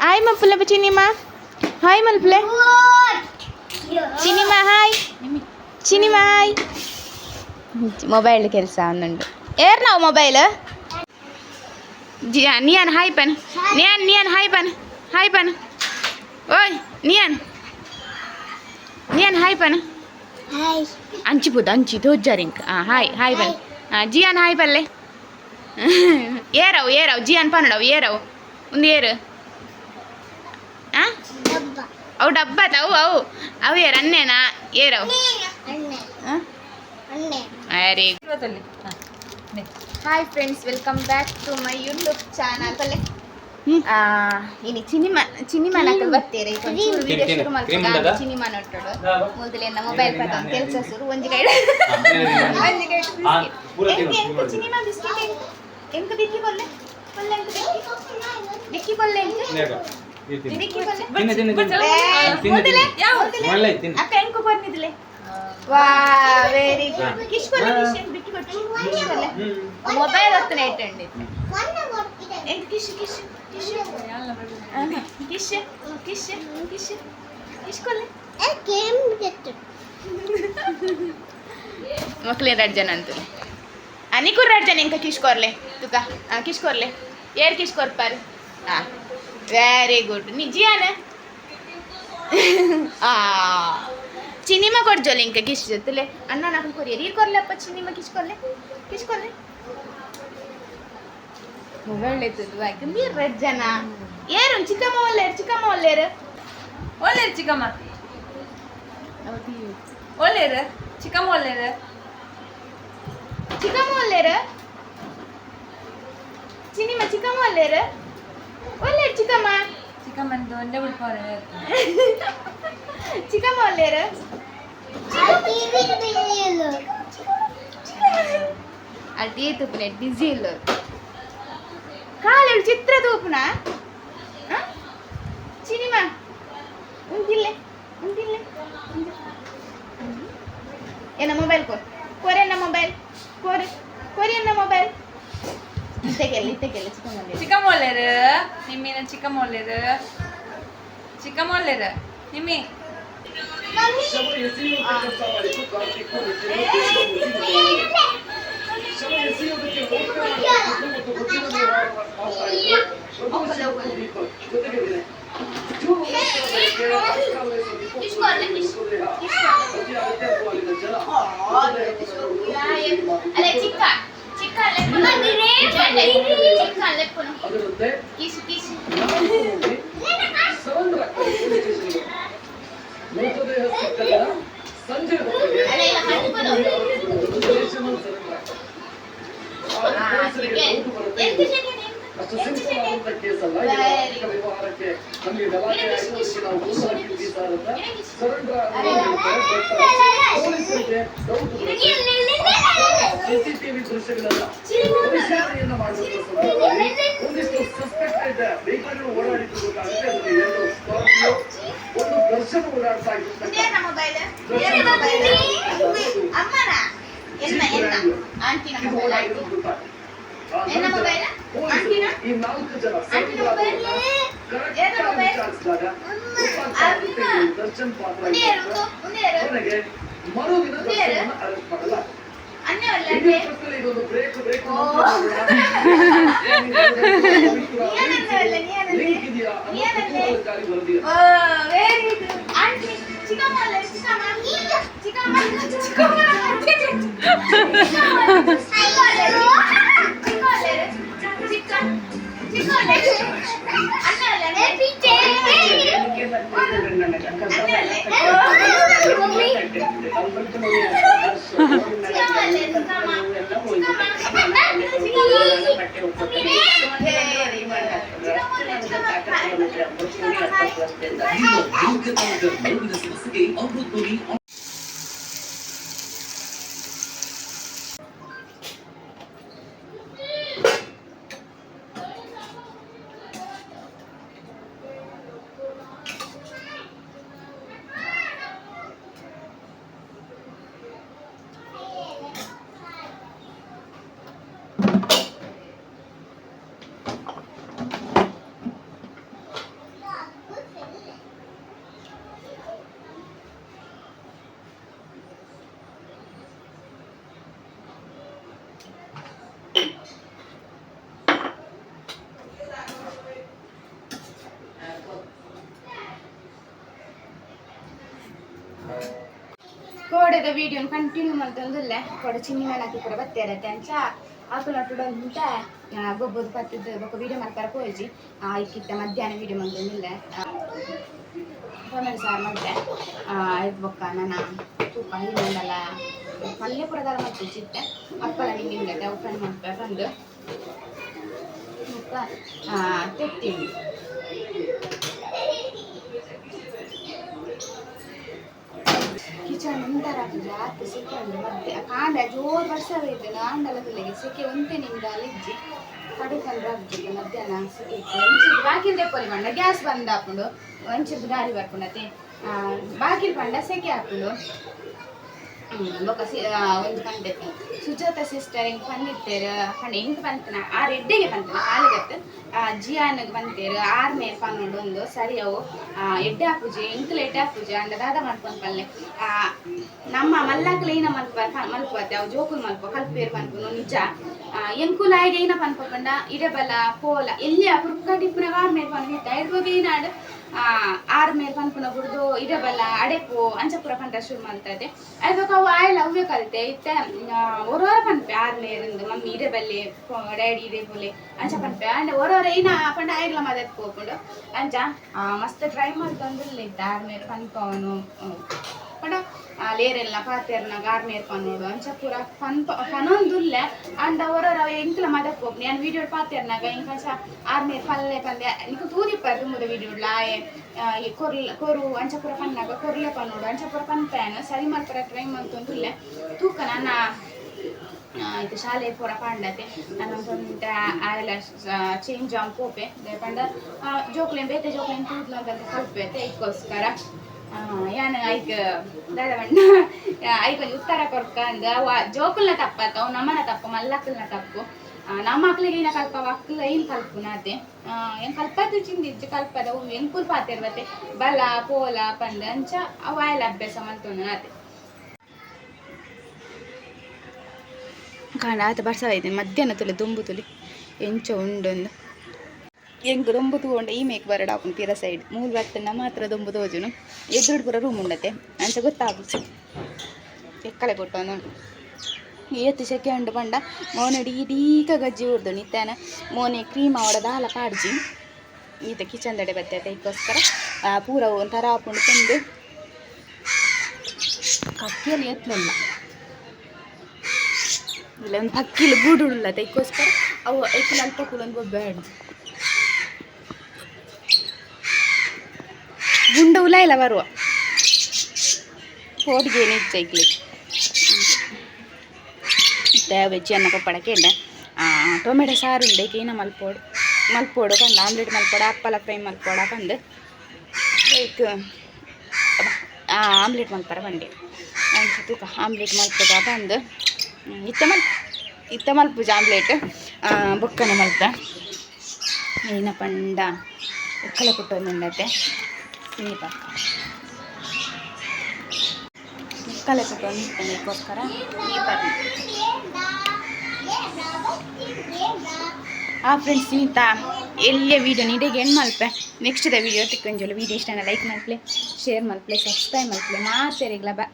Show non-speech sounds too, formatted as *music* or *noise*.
Hi ಮಪ್ಪುಲೆ ಚಿನಿಮಾ ಹಾಯ್ ಮಲ್ಪುಲೆ ಚಿನಿಮಾ ಹಾಯ್ ಚಿನಿಮಾ ಹಾಯ್ ಮೊಬೈಲ್ ಕೆಲಸ ಒಂದುಂಡು ಏರ್ ನಾವು ಮೊಬೈಲ್ ಜಿಯಾ ನಿಯನ್ ಹಾಯ್ ಪನ್ ನಿಯನ್ ನಿಯನ್ ಹಾಯ್ ಪನ್ ಹಾಯ್ ಪನ್ ಓಯ್ ನಿಯನ್ ನಿಯನ್ ಹಾಯ್ ಪನ್ ಹಾಯ್ ಅಂಚಿಪುದು ಅಂಚಿ ತೋಜ್ಜಾರಿಂಕ್ ಹಾಂ ಹಾಯ್ ಹಾಯ್ ಬನ್ ಹಾಂ ಜಿಯಾನ್ ಹಾಯ್ ಬಲ್ಲೆ ಏರವು ಏರವು ಜಿಯಾನ್ ಪನ್ನಡವು ಏರವು ಒಂದು ಏರು ಹಾಂ ಡಬ್ಬ ಅವು ಡಬ್ಬ ಅವು ಅವು. ಅವು ಯಾರು ಅನ್ನೇನಾ ಏರವು hi friends welcome back to my YouTube channel ಪಲ್ಲೆ ಇನಿ ನಕಲ್ ಬರ್ತೀರಿ? ಒಂಚೂರು ವಿಡಿಯೋ ಶುರು ಮಾಡ್ಕೊಂಡು ಮೊಬೈಲ್ ಪದ ಕೆಲಸ ಶುರು ಒಂಜಿ ಕೈ ಒಂಜಿ ಚಿನಿಮಾ ಬಿಸ್ಕೆಟ್ ಎಂಕ ಬಿಕ್ಕಿ ಕೊಲ್ಲೆ ಕೊಲ್ಲೆ ಎಂಕ ಬಿಕ್ಕಿ? ಬಿಕ್ಕಿ ಕೊಲ್ಲೆ ಎಂಕ ನೇಗ, ಇದು ತಿನ್ನು. ತಿನ್ನು, ತಿನ್ನು. ಮೊದಲೇ ಒಳ್ಳೆ ತಿನ್ನು. ಅಕ್ಕ ಎಂಕ ಬಂದಿದ್ಲೆ ವಾ ವೆರಿ ಗುಡ್ ಕಿಶ್ ಕೊಲ್ಲೆ ಕಿಶ್ ಎಂಕ ಬಿಕ್ಕಿ ಕೊಟ್ಟು ಕಿಶ್ ಕೊಲ್ಲೆ ಹ್ಮ್. ಮೊಬೈಲ್ ಹತ್ತನೇ ಇಟ್ಟಂಡಿ ಮೊನ್ನೆ ಕೊಡ್ತಿದ್ದೆ ಎಂತ ಕಿಶ್ ಕಿಶ್ ಕಿಶ್? ಕಿಶ್ ಕಿಶ್ ಕಿಶ್ ಕಿಶ್ ಕೊಲ್ಲೆ ಏ ಗೇಮ್ ಗೆತ್ತು ಮಕ್ಳು ಎರಡು ಜನ ಅಂತ ಅನಿಕೂರ್ ಎರಡು ಇಂಕ ಕಿಶ್ ಕೊರ್ಲೆ ತುಕ ಹಾಂ ಕಿಶ್ ಕೊರ್ಲೆ ಏರ್ ಕಿಶ್ ಕೊರ್ಪಾರು ಹಾಂ ವೆರಿ ಗುಡ್ ನಿಜಿಯಾನ ಆ ಚಿನಿಮ ಕೊಡ್ಜೋಲಿ ಇಂಕ ಕಿಶ್ ಜೊತೆಲೆ. ಅಣ್ಣ ನಾನು ಕೊರಿಯರಿ ಕೊರ್ಲಪ್ಪ ಚಿನಿಮ ಕಿಶ್ಕೊಲ್ಲೆ ಕಿಶ್ಕೊಲ್ಲೆ ಒಳ್ಳೆದು ಮೀರ ಜನ ಏರು ಚಿಕ್ಕಮ್ಮ ಒಳ್ಳೆಯರು ಚಿಕ್ಕಮ್ಮ ಒಳ್ಳೆಯರು? ಒಳ್ಳೆಯರು ಚಿಕ್ಕಮ್ಮ. ಒಳ್ಳೆಯರು ಚಿಕ್ಕಮ್ಮ ಒಳ್ಳೆಯರು. ಚಿಕ್ಕಮ್ಮ ಒಳ್ಳೆಯರು? ಚಿನಿಮ ಚಿಕ್ಕಮ್ಮ ಒಳ್ಳೆಯರು? ಒಲ್ಲೇರು ಚಿಕ್ಕಮ್ಮ ಚಿಕ್ಕಮ್ಮಂದು ಒಂದೇ ಬಿಡ್ಕೋರೆ ಚಿಕ್ಕಮ್ಮ ಒಲ್ಲೇರು ಟಿವಿ ಬಿಳಿಯಲು ಅಡ್ಡಿ ತುಪ್ಪನೆ ಬಿಸಿ ಇಲ್ಲ ಕಾಲೇಳು ಚಿತ್ರ ತೂಪುನ ಚಿನಿಮಾ ಉಂಟಿಲ್ಲೆ ಉಂಟಿಲ್ಲೆ ಏನ ಮೊಬೈಲ್ ಕೋರ್ ಕೋರೆನ್ನ ಮೊಬೈಲ್ ಕೋರೆ ಕೋರಿಯನ್ನ ಮೊಬೈಲ್ ತೆಗೆಲ್ಲ ತೆಗೆಲ್ಲ ಚಿಕ್ಕಮ್ಮ ಚಿಕ್ಕಮ್ಮ ಒಳ್ಳೇರು ನಿಮ್ಮಿನ ಚಿಕ್ಕಮ್ಮ ಒಳ್ಳೇರು ಚಿಕ್ಕಮ್ಮ ಒಳ್ಳೇರು ನಿಮ್ಮಿ. ಅಲ್ಲ ಚಿಕ್ಕ ಚಿಕ್ಕ ಚಿಕ್ಕ ಲೆಪ್ಪನು ಅಲ್ಲ ಇಲ್ಲ ಹಣ್ಣು ಎಂತ ಸೆಕೆಂಡ್ ಅಷ್ಟು ಸಿಂಪಲ್ ಆದಂತ ಕೇಸ್ ಅಲ್ಲ ಈ ಆರ್ಥಿಕ ವ್ಯವಹಾರಕ್ಕೆ ನಮಗೆ ಗಲಾಟೆ ಆಗಿರೋದಕ್ಕೆ ನಾವು ಗೋಸಾಗಿ ಸಾರದ ಸರೆಂಡರ್ ಪೊಲೀಸರಿಗೆ ಡೌಟ್ ಸಿಸಿಟಿವಿ ದೃಶ್ಯಗಳೆಲ್ಲ ಪರಿಶೀಲನೆಯನ್ನ ಮಾಡುವಂತ ಸಂದರ್ಭದಲ್ಲಿ ಒಂದಿಷ್ಟು ಸಸ್ಪೆಕ್ಟೆಡ್ ವೆಹಿಕಲ್ಗಳು ಓಡಾಡಿದ್ದು ಗೊತ್ತಾಗುತ್ತೆ ಅದರಲ್ಲಿ ಓಡಾಡ್ತಾ? ಈ ನಾಲ್ಕು ಜನ? ವಿಚಾರಿಸಿದಾಗ. ದರ್ಶನ್ ಪಾತ್ರ ಕೊನೆಗೆ ಮರುದಿನ ದರ್ಶನವನ್ನು ಅರೆಸ್ಟ್ ಇಡೀ ಇದೊಂದು ಬ್ರೇಕ್ ಬ್ರೇಕ್ *laughs* ಅಮೃತ್ ಚಿಕ್ಕ ಅಣ್ಣ ವಿಡಿಯೋ ಕಂಟಿನ್ಯೂ ಮಾಡ್ತಂದಿಲ್ಲ ಕೊಡ ಚಿನ್ನಿ ಮೇಲೆ ಹಾಕಿ ಕೂಡ ಬರ್ತೇನೆ ಅಂಚ ಅಂತ. ನಟ್ಟು ಅಂತ ಗೊಬ್ಬದ ಪತ್ತಿದ್ದು ಬೊಕ್ಕ ವಿಡಿಯೋ ಮಾಡ್ತಾರೆ ಆ ಇಕ್ಕಿತ್ತ ಮಧ್ಯಾಹ್ನ ವಿಡಿಯೋ ಮಾಡ್ತಂದಿಲ್ಲ ಟೊಮೆಟೊ ಸಾರು ಮಾಡಿದೆ ಇದು ಬೊಕ್ಕ ನಾನು, ತೂಕ ಹಿಂದೆಲ್ಲ ಪಲ್ಯ ಪುರದಾರ ಮತ್ತೆ ಚಿತ್ತೆ. ಅಪ್ಪಳ ನಿಂಗೆ ಅವು ಫ್ರೆಂಡ್ ಮಾಡ್ತಾರೆ ಬಂದು ಮತ್ತು ತೆತ್ತಿಂಡು ಕಿಚನ್ ಒಂಥರ ಜಾತಿ ಸೆಕೆ ಉಂಟು ಮತ್ತೆ ಕಾಂಡ ಜೋರು ವರ್ಷವೈತೆ ಕಾಂಡಲ ತುಲೆಗೆ ಸೆಕೆ ಒಂತೆ ನಿಮ್ದು ಅಲ್ಲಿಜ್ಜಿ ಕಡಿಕಂದ್ರೆ ಆಗ್ತದೆ ಮಧ್ಯಾಹ್ನ ಸೆಕೆ ಒಂಚಿದ್ದು ಬಾಕಿಲ್ ಪೊಲಿ ಪಂಡ ಗ್ಯಾಸ್ ಬಂದ್ ಹಾಕೊಂಡು ಒಂಚಿದ್ದು ಗಾರಿ ಬರ್ಕೊಂಡತ್ತೆ ಬಾಕಿಲ್ ಪಂಡ ಸೆಕೆ ಹಾಕೊಂಡು ಬೊಕ್ಕ ಒಂದು ಗಂಟೆ ಸುಜಾತ ಸಿಸ್ಟರ್ ಹಿಂಗೆ ಬಂದಿತ್ತೇರ ಪಂಡ ಹಿಂಗೆ ಬಂತನ? ಆ ಎಡ್ಡೆಗೆ ಬಂತನ ಕಾಲಿಗತ್ತು ಜಿಯಾನಗೆ ಬಂತೇರು, ಆರ್ನೇ ಪನ್ನೊಂದು ಒಂದು. ಸರಿ, ಅವು ಎಡ್ಡೆ ಪೂಜೆ ಇಂಕಲ್ ಎಡ್ಡೆ ಹಾಪುಜಿ ಅಂದ ದಾದ ಮಾಡ್ಕೊಂಡು ಪಲ್ಲೆ ನಮ್ಮ ಮಲ್ಲಕ್ಕಲ ಏನ ಮಲ್ಪ ಮಲ್ಪತ್ತೆ ಅವು ಜೋಕುಲ್ ಮಲ್ಪ, ಕಲ್ಪೇರು ಪನ್ಪುನು ನಿಜ. ಎಂಕುಲ ಆಯ್ಗೆ ಏನ ಪನ್ಪಂಡ ಇಡಬಲ ಪೋಲ ಎಲ್ಲಿ ಅಪುರ್ಕ ಡಿಪ್ಪುನ ಆರ್ ಮೇಲೆ ಪನ್ಪ ಇತ್ತ ಇಡ್ಬೋದು ಏನಾಡು ಆರ್ ಮೇಲೆ ಪನ್ಪುನ ಬಿಡ್ದು ಇಡಬಲ ಅಡೆಪು, ಅಂಚಪುರ ಪಂಡ ಶುರು ಮಾಡ್ತದೆ ಬೊಕ ಅವು ಆಯ್ಲ ಅವೇ ಕಲಿತೆ, ಇತ್ತೆ ಒರೋರ ಪನ್ಪೆ ಆರ್ ಮೇಲಿಂದು. ಮಮ್ಮಿ ಇಡಬಲ್ಲೆ ಡ್ಯಾಡಿ ಇದೆ ಬೋಲೆ, ಅಂಚ ಪನ್ಪೆ. ಅಂಡ್ ಒರೋರ ಏನ ಪಂಡ ಆಯ್ಲ ಮದತ್ ಹೋಗ್ಕೊಂಡು. ಅಂಚ ಮಸ್ತ್ ಟ್ರೈ ಮಾಡ್ತಂದಿಲ್ಲ ಇತ್ತ ಆರ್ ಮೇಲೆ ಪನ್ಪವನು ಪಂಡ. ಲೇರೆಲ್ಲ ಪಾತೆರ್ನ ಗಾರ್ಮೇರ್ ಪನ್ನೋಡು ಅಂಚ ಪೂರ ಪನ್ ಪನೊಂದುಲ್ಲ ಅಂಡ ಒರೋರ ಎಂಕ್ಲ ಮದಕ್ ಹೋಗ್ನಿ ನಾನು ವಿಡಿಯೋ ಪಾತೆರ್ನಾಗ ಇಂಕಂಚ ಆರ್ಮೇರ್ ಪಲ್ಲೆ ಪಲ್ಲೆ. ನಿಕು ತೂದಿಪ್ಪ ತುಂಬದ ವಿಡಿಯೋಡ್ಲ ಆಯೆ ಕೊರ್ಲ ಕೊರು ಅಂಚ ಪೂರ ಪನ್ನಾಗ ಕೊರ್ಲೆ ಪನ್ನೋಡು ಅಂಚ ಪೂರ ಪನ್ಪೇನು ಸರಿ ಮಾಡ್ತಾರ ಟ್ರೈ ಮಾಡ್ತಂದುಲ್ಲ ತೂಕ ನನ್ನ ಆ, ಇದು ಶಾಲೆ ಪೂರ ಪಾಂಡತೆ. ನನ್ನ ಪಂಡ ಆಯಲ ಚೇಂಜ್ ಆನ್ ಪೋಪೆ ದೇ ಪಂಡ ಜೋಕ್ಲೆನ್ ಬೇತೆ ಜೋಕ್ಲೆನ್ ತೂದ್ಲ ಅಂತ ಕಲ್ಪೇತೆ ಇದಕ್ಕೋಸ್ಕರ ಯಾನ ಐಕ್ ದಾದ ಐಕ್ ಒಂಜಿ ಉತ್ತರ ಕೊರ್ಕ ಅಂದ. ಅವ ಜೋಕುಲ್ನ ತಪ್ಪತ್ತ ಅವು ನಮ್ಮನ ತಪ್ಪು, ಮಲ್ಲಕ್ಕಲ್ನ ತಪ್ಪು. ನಮ್ಮ ಮಕ್ಳಿಗೆ ಏನ ಕಲ್ಪ ಮಕ್ಳ ಏನ್ ಕಲ್ಪುನ ಅದೇ ಏನ್ ಕಲ್ಪದ್ದು ಚಿಂದಿಜ್ಜು ಕಲ್ಪದ. ಅವು ಎಂಕುಲ್ ಪಾತಿರ್ಬತ್ತೆ ಬಲ ಪೋಲ ಪಂದ, ಅಂಚ, ಅವ ಆಯ್ಲ ಅಭ್ಯಾಸ ಮಂತುನ ಅದೇ ಕಾಣ, ಆತ ಬರ್ಸ ಐತೆ ಮಧ್ಯಾಹ್ನ ತುಳಿ ದುಂಬು ತುಲಿ. ಎಂಚ ಉಂಡೊಂದು ಎಂಗ್ ರೊಂಬು ತಗೊಂಡು ಈ ಮೇಕ್ ಬರಡ ಹಾಕೊಂಡು ತೀರ ಸೈಡ್ ಮೂರು ಬರ್ತನ ಮಾತ್ರ ದೊಂಬು ತೋಜುನು. ಎದುರು ಬರೋ ರೂಮ್ ಉಂಡತೆ ಅಂತ ಗೊತ್ತಾಗು ಎಕ್ಕಲೆ ಕೊಟ್ಟವನು ಏತು ಸೆಕೆ ಉಂಡು ಪಂಡ ಮೋನಡಿ ಇದೀಗ ಗಜ್ಜಿ ಉರ್ದು ನಿತ್ತಾನ ಮೋನೆ ಕ್ರೀಮ್ ಅವಡದ ದಾಲ ಪಾಡ್ಜಿ. ಈತ ಕಿಚನ್ ದಡೆ ಬರ್ತೈತೆ ಇದಕ್ಕೋಸ್ಕರ ಪೂರ ಒಂಥರ ಹಾಕೊಂಡು ತಂದು ಕಕ್ಕಿಯಲ್ಲಿ ಎತ್ತಲಿಲ್ಲ ಇಲ್ಲ ಒಂದು ಪಕ್ಕಿಲು ಗೂಡುಲ್ಲ ಇದಕ್ಕೋಸ್ಕರ ಅವು ಎಕ್ಕಿಲ್ಲ ಅಲ್ಪ ಕೂಲೊಂದು ಬೊಬ್ಬೆ ಹಾಡು ಗುಂಡ ಉಲ ಇಲ್ಲ ಬರುವ ಹೋಡಿಗೆ ನಿಜ ಇಕ್ಲಿ ವೆಜ್ ಅನ್ನ ಪಪ್ಪಡಕ್ಕೆ ಇಲ್ಲ ಟೊಮೆಟೊ ಸಾರು ಉಂಡೆ ಕೀನ ಮಲ್ಪೋಡು ಮಲ್ಪೋಡು ಕಂಡು ಆಮ್ಲೆಟ್ ಮಲ್ಪೋಡು ಅಪ್ಪಲ ಫ್ರೈ ಮಲ್ಪೋಡ ಕಂಡು ಲೈಕ್ ಆಮ್ಲೆಟ್ ಮಲ್ಪರ ಬಂಡೆ ತೂಕ ಆಮ್ಲೆಟ್ ಮಲ್ಪದ ಬಂದು ಹ್ಮ್, ಇತ್ತ ಮಲ್ ಇತ್ತ ಮಲ್ಪುಜ ಆಮ್ಲೆಟ್ ಬೊಕ್ಕನೆ ಮಲ್ಪ ಏನ ಪಂಡ ಎಕ್ಕಲ ಕುಟ್ಟೊಂದುಂಡತೆ ಸಿನಿಪ ಎಕ್ಕಲೆ ಕುಟ್ಟೊಂದು ಇದಕ್ಕೋಸ್ಕರ ಆ ಫ್ರೆಂಡ್ಸ್ ಸ್ಮಿತಾ ಎಲ್ಲಿಯ ವೀಡಿಯೋ ನೀಡಿಗೆ ಏನು ಮಲ್ಪೆ ನೆಕ್ಸ್ಟ್ ದ ವೀಡಿಯೋ ತಿಕ್ಕೊಂಜೋಳು ವೀಡಿಯೋ ಇಷ್ಟನ ಲೈಕ್ ಮಲ್ಪಲೆ ಶೇರ್ ಮಲ್ಪಲೆ ಸಬ್ಸ್ಕ್ರೈಬ್ ಮಲ್ಪಲೆ ಮಾತಾರಿಗ್ಲ ಬಾ